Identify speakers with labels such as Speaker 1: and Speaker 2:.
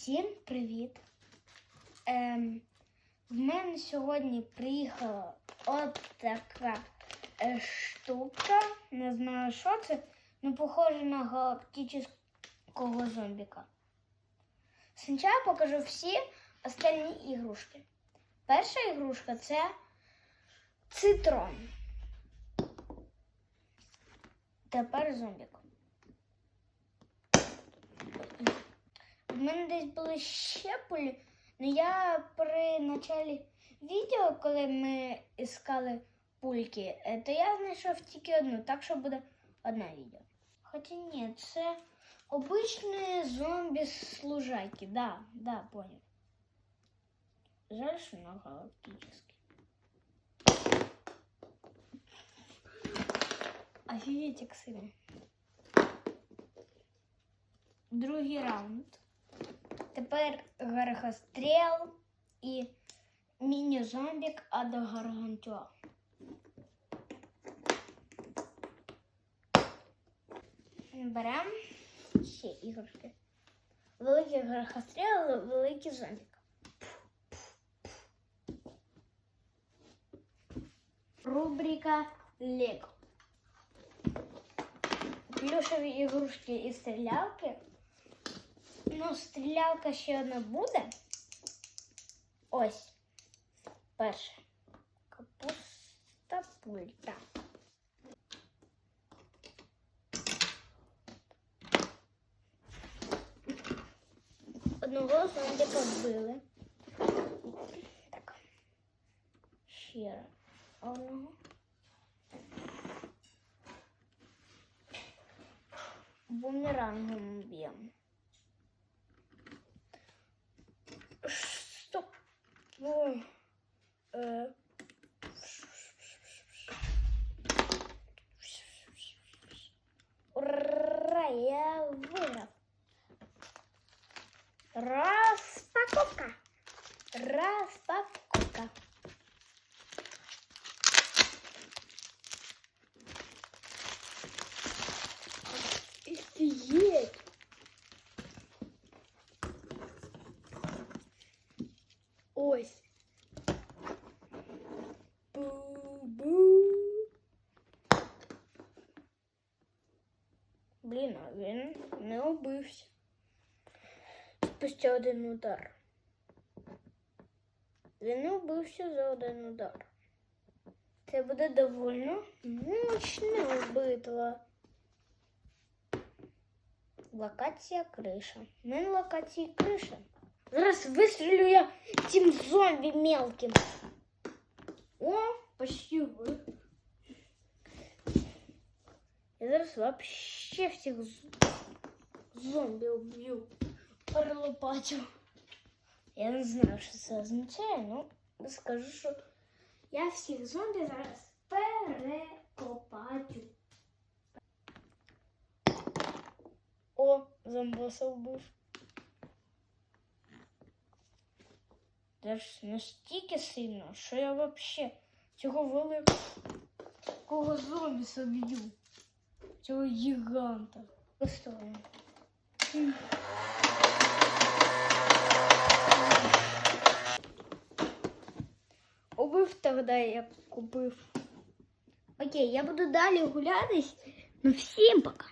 Speaker 1: Всім привіт! Ем, в мене сьогодні приїхала от така е, штука. Не знаю, що це, але похоже на галактичного зомбіка. Спочатку покажу всі остальні ігрушки. Перша ігрушка це цитрон. Тепер зомбік. Мене десь були ще пулі, але я при началі відео, коли ми іскали пульки, е, то я знайшов тільки одну, так що буде одне відео. Хоча ні, це обичні зомбі служайки. Да, да, понял. Жаль, що на галактический. Офігеть, як сильно. Другий раунд. Тепер гаргостріл і міні-зомбік Ада Гаргантюа. Беремо ще іграшки. Великий гаргостріл, великий зомбік. Рубрика Лего. Плюшеві ігрушки і стрілялки. Ну, стрілялка ще одна буде. Ось. Перше. Капуста пульта. Одного зомбіка вбили. Так. Ще раз. Одного. Бумерангом б'ємо. Е. Ура, я виграв. Распаковка. Распаковка. Не убився. Спустя один удар. Він не убився за один удар. Це буде довольно мощне битва. Локація криша. У мене локації криша. Зараз вистрілю я цим зомбі мелким. О, почти ви. Я зараз вообще всіх зомбі уб'ю. Перелопатю. Я не знаю, що це означає, ну скажу, що я всіх зомбі зараз перекопатю. О, зомбоса вбив. Це ж настільки сильно, що я вообще цього великого зомбі соб'ю. Цього гіганта. Постою. Убив тогда я купив. Окей, я буду далі гулятись. Ну всім пока.